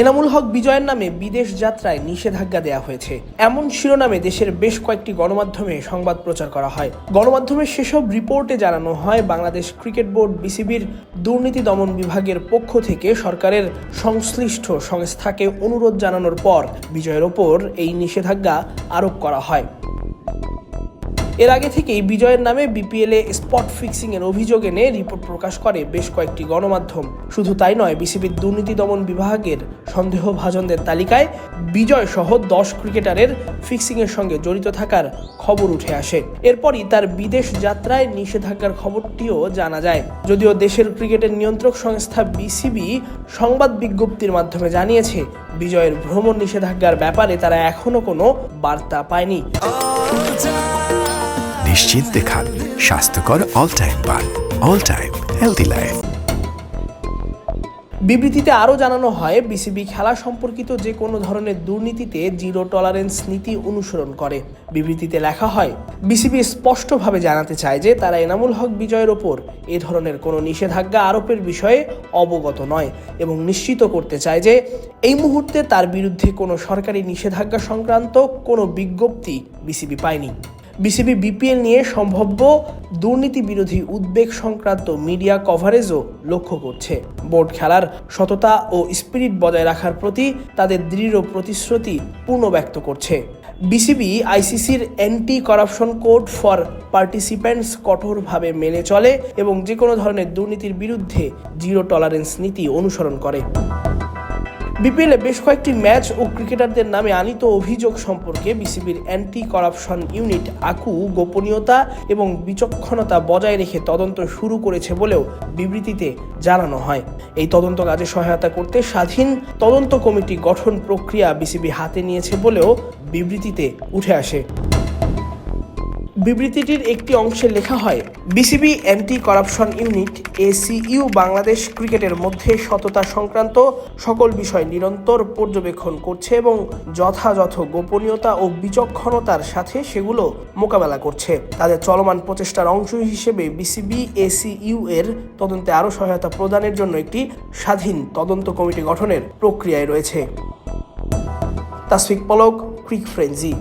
এনামুল হক বিজয়ের নামে বিদেশ যাত্রায় নিষেধাজ্ঞা দেওয়া হয়েছে। এমন শিরোনামে দেশের বেশ কয়েকটি গণমাধ্যমে সংবাদ প্রচার করা হয়। গণমাধ্যমের সেসব রিপোর্টে জানানো হয়, বাংলাদেশ ক্রিকেট বোর্ড বিসিবির দুর্নীতি দমন বিভাগের পক্ষ থেকে সরকারের সংশ্লিষ্ট সংস্থাকে অনুরোধ জানানোর পর বিজয়ের ওপর এই নিষেধাজ্ঞা আরোপ করা হয়। এর আগে থেকেই বিজয়ের নামে বিপিএল স্পট ফিক্সিং এর অভিযোগ এনে রিপোর্ট প্রকাশ করে বেশ কয়েকটি গণমাধ্যম। শুধু তাই নয়, বিসিবির দুর্নীতি দমন বিভাগের সন্দেহভাজনদের তালিকায় বিজয় সহ দশ ক্রিকেটারের ফিক্সিং এর সঙ্গে জড়িত থাকার খবর উঠে আসে। এরপরই তার বিদেশ যাত্রায় নিষেধাজ্ঞার খবরটিও জানা যায়। যদিও দেশের ক্রিকেটের নিয়ন্ত্রক সংস্থা বিসিবি সংবাদ বিজ্ঞপ্তির মাধ্যমে জানিয়েছে, বিজয়ের ভ্রমণ নিষেধাজ্ঞার ব্যাপারে তারা এখনও কোনো বার্তা পায়নি। নিশ্চিন্তে খান স্বাস্থ্যকর অল টাইম পান অল টাইম হেলদি লাইফ বিবৃতিতে আরও জানানো হয়, বিসিবি খেলা সম্পর্কিত যে কোনো ধরনের দুর্নীতিতে জিরো টলারেন্স নীতি অনুসরণ করে। বিবৃতিতে লেখা হয়, বিসিবি স্পষ্টভাবে জানাতে চায় যে তারা এনামুল হক বিজয়ের ওপর এ ধরনের কোনো নিষেধাজ্ঞা আরোপের বিষয়ে অবগত নয় এবং নিশ্চিত করতে চায় যে এই মুহূর্তে তার বিরুদ্ধে কোনো সরকারি নিষেধাজ্ঞা সংক্রান্ত কোনো বিজ্ঞপ্তি বিসিবি পায়নি। বিসিবি বিপিএল নিয়ে সম্ভাব্য দুর্নীতি বিরোধী উদ্বেগ সংক্রান্ত মিডিয়া কভারেজও লক্ষ্য করছে। বোর্ড খেলার সততা ও স্পিরিট বজায় রাখার প্রতি তাদের দৃঢ় প্রতিশ্রুতি পূর্ণ ব্যক্ত করছে। বিসিবি আইসিসির anti corruption code for participants কঠোরভাবে মেনে চলে এবং যে কোনো ধরনের দুর্নীতির বিরুদ্ধে জিরো টলারেন্স নীতি অনুসরণ করে। বিপিএলে বেশ কয়েকটি ম্যাচ ও ক্রিকেটারদের নামে আনিত অভিযোগ সম্পর্কে বিসিবির অ্যান্টি করাপশন ইউনিট আকু গোপনীয়তা এবং বিচক্ষণতা বজায় রেখে তদন্ত শুরু করেছে বলেও বিবৃতিতে জানানো হয়। এই তদন্ত কাজে সহায়তা করতে স্বাধীন তদন্ত কমিটি গঠন প্রক্রিয়া বিসিবি হাতে নিয়েছে বলেও বিবৃতিতে উঠে আসে। বিবৃতিটির একটি অংশে লেখা হয়, BCB anti corruption unit ACU Bangladesh ক্রিকেটের মধ্যে সততা সংক্রান্ত সকল বিষয় নিরন্তর পর্যবেক্ষণ করছে এবং যথাযথ গোপনীয়তা ও বিচক্ষণতার সাথে সেগুলো মোকাবেলা করছে। তাদের চলমান প্রচেষ্টার অংশ হিসেবে বিসিবি এসিইউ এর তদন্তে আরও সহায়তা প্রদানের জন্য একটি স্বাধীন তদন্ত কমিটি গঠনের প্রক্রিয়ায় রয়েছে। তাসফিক পলক, ক্রিক ফ্রেঞ্জি